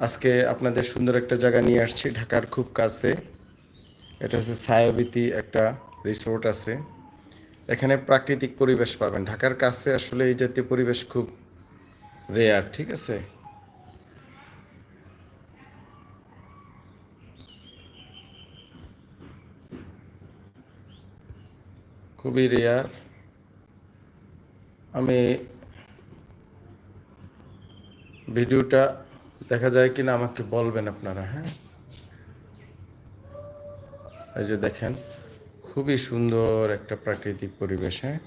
আজকে আপনাদের সুন্দর একটা জায়গা নিয়ে আসছি, ঢাকার খুব কাছে। এটা হচ্ছে ছায়াবীতি একটা রিসোর্ট আছে। এখানে প্রাকৃতিক পরিবেশ পাবেন। ঢাকার কাছে আসলে এই জাতীয় পরিবেশ খুব রেয়ার ঠিক আছে? খুবই রেয়ার আমি ভিডিওটা দেখা যায় কিনা আমাকে বলবেন আপনারা হ্যাঁ? এই যে দেখেন, খুবই সুন্দর একটা প্রাকৃতিক পরিবেশ হ্যাঁ?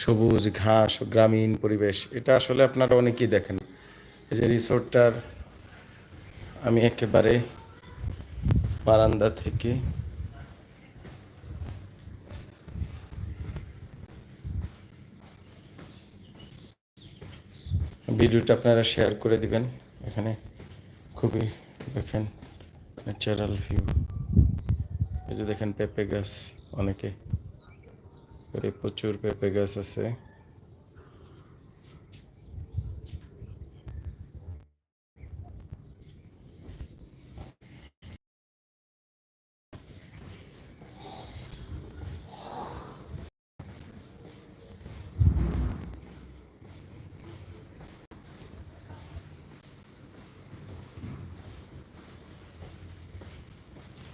সবুজ ঘাস, গ্রামীণ পরিবেশ, এটা আসলে আপনারা অনেকেই দেখেন। এই যে রিসোর্টটার আমি একেবারে বারান্দা থেকে ভিডিওটা আপনারা শেয়ার করে দিবেন। এখানে খুবই দেখেন ন্যাচারাল ভিউ এই যে দেখেন পেঁপে গাছ, অনেকে প্রচুর পেঁপে গাছ আছে।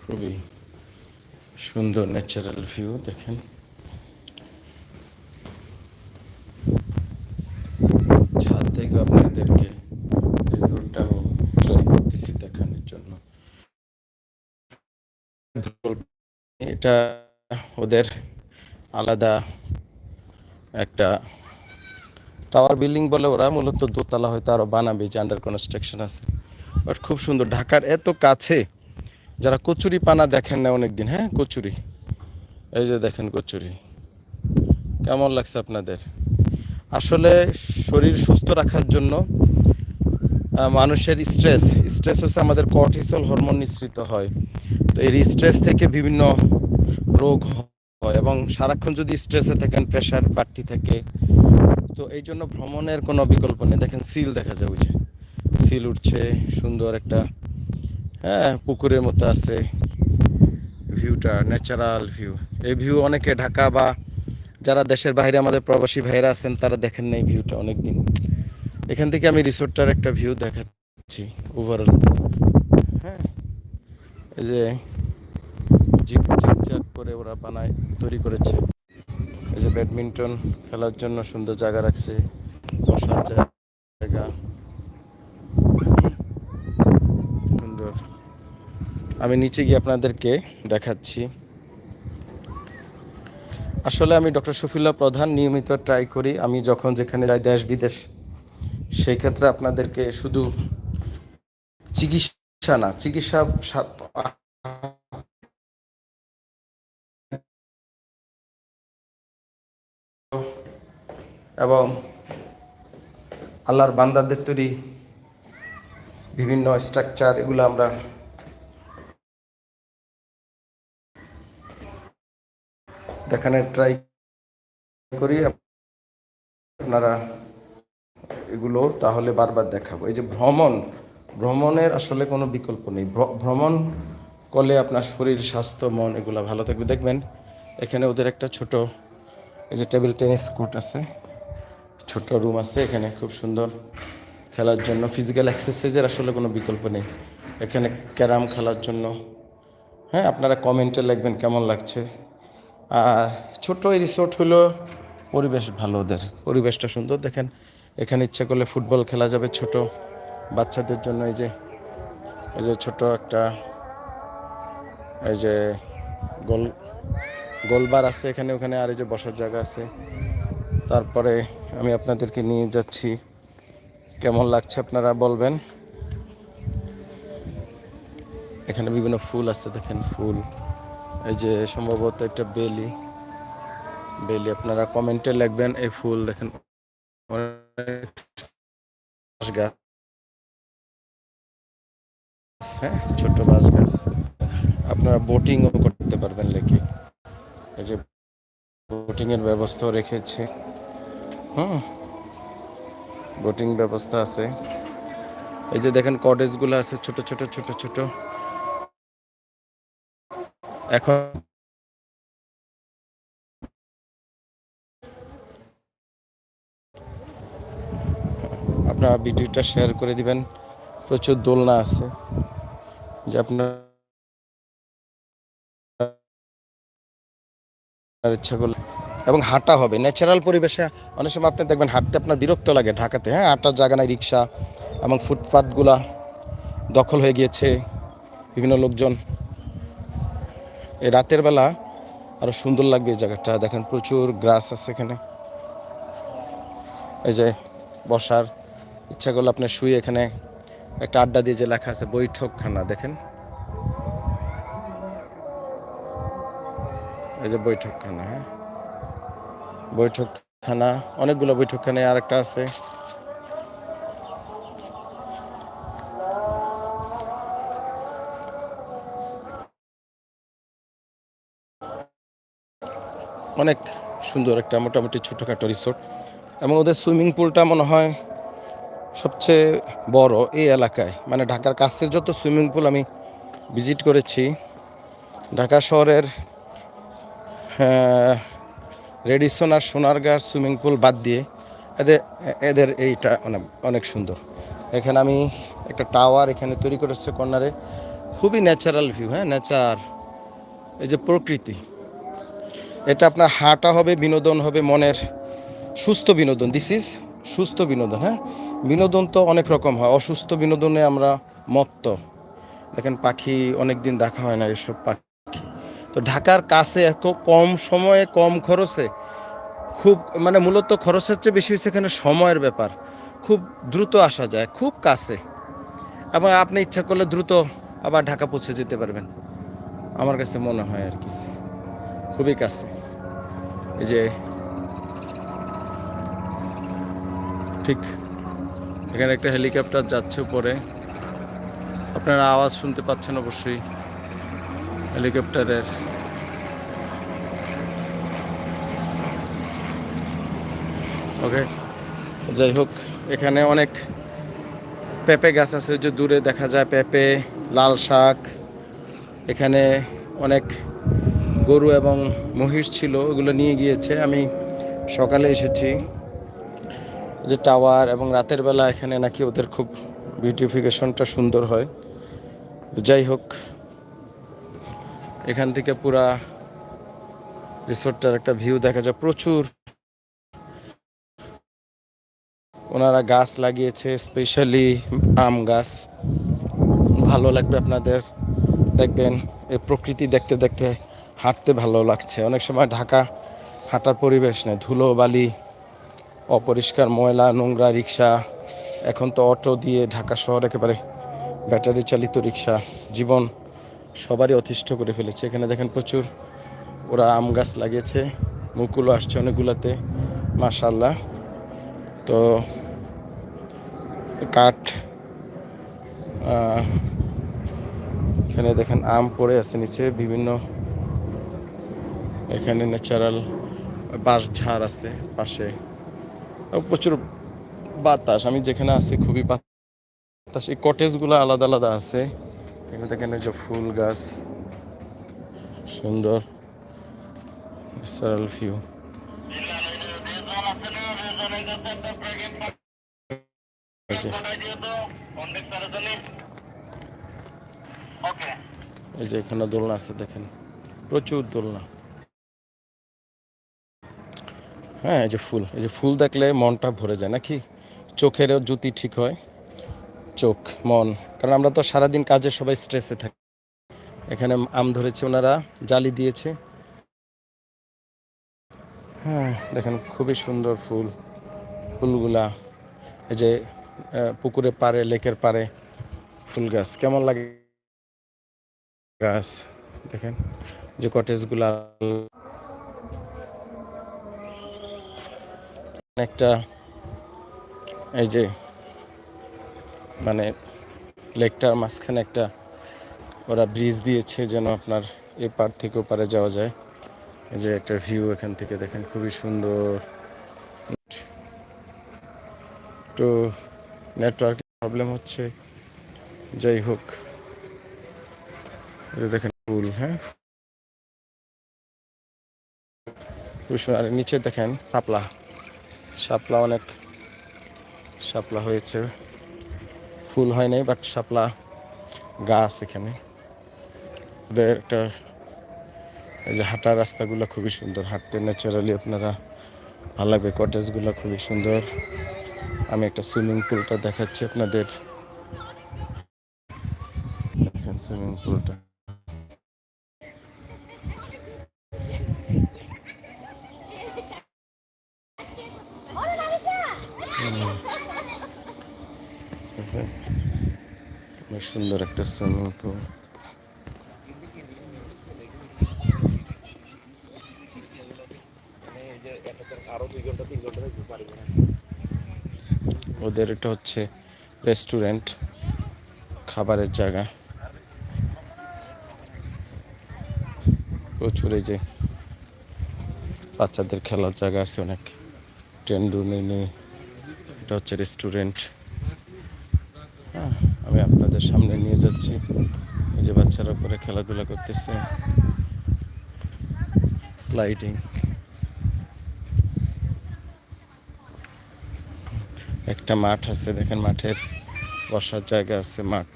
খুবই সুন্দর ন্যাচারাল ভিউ দেখেন। ছাদ থেকে আপনাদেরকে আমি ট্রাই করতেছি দেখানোর জন্য। এটা ওদের আলাদা একটা টাওয়ার বিল্ডিং বলে ওরা মূলত দোতলা হয়তো আরও বানাবে, যে আন্ডার কনস্ট্রাকশন আছে। বাট খুব সুন্দর, ঢাকার এত কাছে যারা কচুরি পানা দেখেন না অনেকদিন হ্যাঁ? কচুরি। এই যে দেখেন কচুরি। কেমন লাগছে আপনাদের? আসলে শরীর সুস্থ রাখার জন্য মানুষের স্ট্রেস স্ট্রেস হচ্ছে আমাদের কর্টিসল হরমোন নিঃসৃত হয়। তো এই স্ট্রেস থেকে বিভিন্ন রোগ হয় এবং সারাক্ষণ যদি স্ট্রেসে থাকেন প্রেশার বাড়তি থাকে। তো এই জন্য ভ্রমণের কোনো বিকল্প নেই। দেখেন সিল দেখা যায় ওই যে। সিল উঠছে, সুন্দর একটা হ্যাঁ পুকুরের মতো আছে। ভিউটা ন্যাচারাল ভিউ এই ভিউ অনেকে ঢাকা বা যারা দেশের বাইরে আমাদের প্রবাসী ভাইরা আছেন, তারা দেখেন না এই ভিউটা অনেক দিন এখান থেকে আমি রিসোর্টটার একটা ভিউ দেখাচ্ছি ওভারঅল হ্যাঁ এই যে জিগজাগ করে ওরা বানায়, তৈরি করেছে। এই যে ব্যাডমিন্টন খেলার জন্য সুন্দর জায়গা রাখছে, বসার জায়গা সুন্দর আমি নিচে গিয়ে আপনাদেরকে দেখাচ্ছি। আসলে আমি ডক্টর শফিল্লা প্রধান নিয়মিত ট্রাই করি। আমি যখন যেখানে যাই দেশ বিদেশ, সেই ক্ষেত্রে আপনাদেরকে শুধু চিকিৎসা না, চিকিৎসা এবং আল্লাহর বান্দাদের তৈরি বিভিন্ন স্ট্রাকচার এগুলো আমরা দেখানোর ট্রাই করি, আপনারা এগুলো তাহলে বারবার দেখাবো। এই যে ভ্রমণ, ভ্রমণের আসলে কোনো বিকল্প নেই। ভ্রমণ করলে আপনার শরীর, স্বাস্থ্য, মন এগুলো ভালো থাকবে। দেখবেন, এখানে ওদের একটা ছোট, এই যে টেবিল টেনিস কোর্ট আছে, ছোট রুম আছে এখানে, খুব সুন্দর খেলার জন্য। ফিজিক্যাল এক্সারসাইজের আসলে কোনো বিকল্প নেই। এখানে ক্যারাম খেলার জন্য হ্যাঁ আপনারা কমেন্টে লিখবেন কেমন লাগছে। আর ছোট এই রিসোর্ট হলো পরিবেশ ভালো ওদের। পরিবেশটা সুন্দর। দেখেন, এখানে ইচ্ছা করলে ফুটবল খেলা যাবে ছোট বাচ্চাদের জন্য। এই যে এই যে ছোট একটা, এই যে গোল, গোলবার আছে এখানে, ওখানে আর এই যে বসার জায়গা আছে। তারপরে আমি আপনাদেরকে নিয়ে যাচ্ছি। কেমন লাগছে আপনারা বলবেন? এখানে বিভিন্ন ফুল আছে, দেখেন ফুল। এই যে সম্ভবত একটা বেলি। বেলি, আপনারা কমেন্টে লিখবেন এই ফুল দেখেন। হ্যাঁ ছোট বাঁশ গাছ। আপনারা বোটিংও করতে পারবেন লেকে। এই যে বোটিং এর ব্যবস্থাও রেখেছে। হুম, বোটিং ব্যবস্থা আছে। এই যে দেখেন কটেজগুলো আছে, ছোট ছোট ছোট ছোট। এখন আপনারা ভিডিওটা শেয়ার করে দিবেন। প্রচুর দোলনা আছে। যে আপনার ইচ্ছা করলে এবং হাঁটা হবে। ন্যাচারাল পরিবেশে অনেক সময় আপনি দেখবেন হাঁটতে আপনার বিরক্ত লাগে ঢাকাতে। হ্যাঁ হাঁটার জায়গা নাই, রিক্সা এবং ফুটপাথগুলা দখল হয়ে গিয়েছে। বিভিন্ন লোকজন এই রাতের বেলা আরও সুন্দর লাগবে এই জায়গাটা। দেখেন প্রচুর গ্রাস আছে এখানে। এই যে বসার ইচ্ছা করলে আপনি শুয়ে এখানে একটা আড্ডা দিয়ে যে লেখা আছে, বৈঠকখানা, দেখেন। এই যে বৈঠকখানা হ্যাঁ। বৈঠকখানা, অনেকগুলো বৈঠকখানা আর একটা আছে। অনেক সুন্দর একটা মোটামুটি ছোটোখাটো রিসোর্ট এবং ওদের সুইমিং পুলটা মনে হয় সবচেয়ে বড় এই এলাকায়। মানে ঢাকার কাছের যত সুইমিং পুল আমি ভিজিট করেছি, ঢাকা শহরের রেডিসন আর সোনারগাঁ সুইমিং পুল বাদ দিয়ে এদের এদের এইটা অনেক অনেক সুন্দর। এখানে আমি একটা টাওয়ার এখানে তৈরি করেছে কর্নারে। খুবই ন্যাচারাল ভিউ হ্যাঁ ন্যাচার এই যে প্রকৃতি। এটা আপনার হাঁটা হবে, বিনোদন হবে মনের সুস্থ বিনোদন। দিস ইজ সুস্থ বিনোদন হ্যাঁ? বিনোদন তো অনেক রকম হয়। অসুস্থ বিনোদনে আমরা মত্ত। দেখেন পাখি অনেক দিন দেখা হয় না এসব পাখি। তো ঢাকার কাছে এত কম সময়ে, কম খরচে, খুব মানে মূলত খরচের চেয়ে বেশি হচ্ছে এখানে সময়ের ব্যাপার। খুব দ্রুত আসা যায়, খুব কাছে। এবং আপনি ইচ্ছা করলে দ্রুত আবার ঢাকা পৌঁছে যেতে পারবেন। আমার কাছে মনে হয় আর কি। খুবই কাছে। এই যে ঠিক এখানে একটা হেলিকপ্টার যাচ্ছে উপরে। আপনারা আওয়াজ শুনতে পাচ্ছেন অবশ্যই হেলিকপ্টারের। ওকে, যাই হোক, এখানে অনেক পেঁপে গাছ আছে, যে দূরে দেখা যায় পেঁপে, লাল শাক। এখানে অনেক গরু এবং মহিষ ছিল, ওগুলো নিয়ে গিয়েছে। আমি সকালে এসেছি যে টাওয়ার এবং রাতের বেলা এখানে নাকি ওদের খুব বিউটিফিকেশনটা সুন্দর হয়। যাই হোক, এখান থেকে পুরা রিসোর্টটার একটা ভিউ দেখা যায়। প্রচুর ওনারা গাছ লাগিয়েছে স্পেশালি আম গাছ। ভালো লাগবে আপনাদের। দেখবেন, এই প্রকৃতি দেখতে দেখতে হাঁটতে ভালো লাগছে। অনেক সময় ঢাকা হাঁটার পরিবেশ নেই। ধুলো, বালি, অপরিষ্কার ময়লা, নোংরা রিক্সা, এখন তো অটো দিয়ে ঢাকা শহর একেবারে ব্যাটারি চালিত রিক্সা। জীবন সবারই অতিষ্ঠ করে ফেলেছে। এখানে দেখেন প্রচুর ওরা আম গাছ লাগিয়েছে মুকুলও আসছে অনেকগুলোতে মাশাল্লাহ তো কাঠ এখানে দেখেন আম পড়ে আছে নিচে, বিভিন্ন এখানে ন্যাচারাল বাঁশ ঝাড় আছে পাশে। প্রচুর বাতাস আমি যেখানে আছি খুবই বাতাস। এই কটেজগুলো আলাদা আলাদা আছে। এখানে দেখেন যে ফুল গাছ সুন্দর ন্যাচারাল ভিউ এই যে এখানে দোলনা আছে দেখেন। প্রচুর দোলনা। হ্যাঁ এই যে ফুল, এই যে ফুল দেখলে মনটা ভরে যায় নাকি? চোখেরও জুতি ঠিক হয়। চোখ, মন, কারণ আমরা তো সারাদিন কাজে সবাই স্ট্রেসে থাকি। এখানে আম ধরেছে ওনারা, জালি দিয়েছে। হ্যাঁ দেখেন খুবই সুন্দর ফুল, ফুলগুলা। এই যে পুকুরে পারে লেকের পারে ফুল গাছ, কেমন লাগে? গাছ, দেখেন, যে কটেজগুলা একটা এই যে মানে লেকটার মাঝখানে একটা ওরা ব্রিজ দিয়েছে যেন আপনার এ পার থেকে ওপারে যাওয়া যায়। এই যে একটা ভিউ এখান থেকে দেখেন, খুবই সুন্দর। একটু নেটওয়ার্ক প্রবলেম হচ্ছে। যাই হোক এটা দেখেন ফুল হ্যাঁ? খুব নিচে দেখেন শাপলা শাপলা অনেক শাপলা হয়েছে। ফুল হয় নাই বাট শাপলা গাছ এখানে। ওদের একটা এই যে হাঁটার রাস্তাগুলো খুবই সুন্দর। হাঁটতে ন্যাচারালি আপনারা ভালো লাগবে কটেজগুলো খুবই সুন্দর। আমি একটা সুইমিং পুলটা দেখাচ্ছি আপনাদের। সুইমিং পুলটা সুন্দর একটা সুইমিং পুল ওদের এটা হচ্ছে রেস্টুরেন্ট, খাবারের জায়গা। প্রচুর এই যে বাচ্চাদের খেলার জায়গা আছে অনেক। ট্রেন্ডুনে নেই এটা হচ্ছে রেস্টুরেন্ট। আপনাদের সামনে নিয়ে যাচ্ছি। এই যে বাচ্চারা উপরে খেলাধুলা করতেছে। স্লাইডিং একটা মাঠ আছে, দেখেন মাঠের বসার জায়গা আছে মাঠ।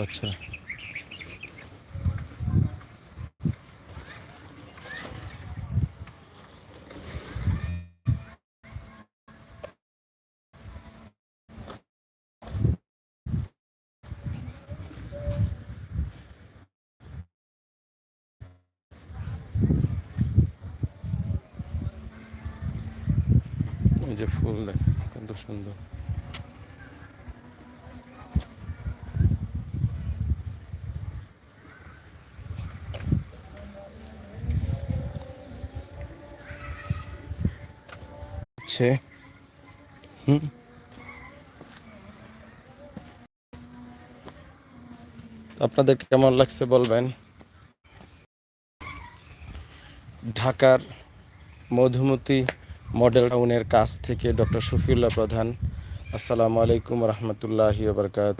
বাচ্চারা এই যে ফুল দেখেন কত সুন্দর। হুম। আপনাদের কেমন লাগছে বলবেন? ঢাকার মধুমতি মডেল টাউনের কাছ থেকে ডক্টর শফিউল্লাহ প্রধান। আসসালামু আলাইকুম রহমতুল্লাহি বারকাত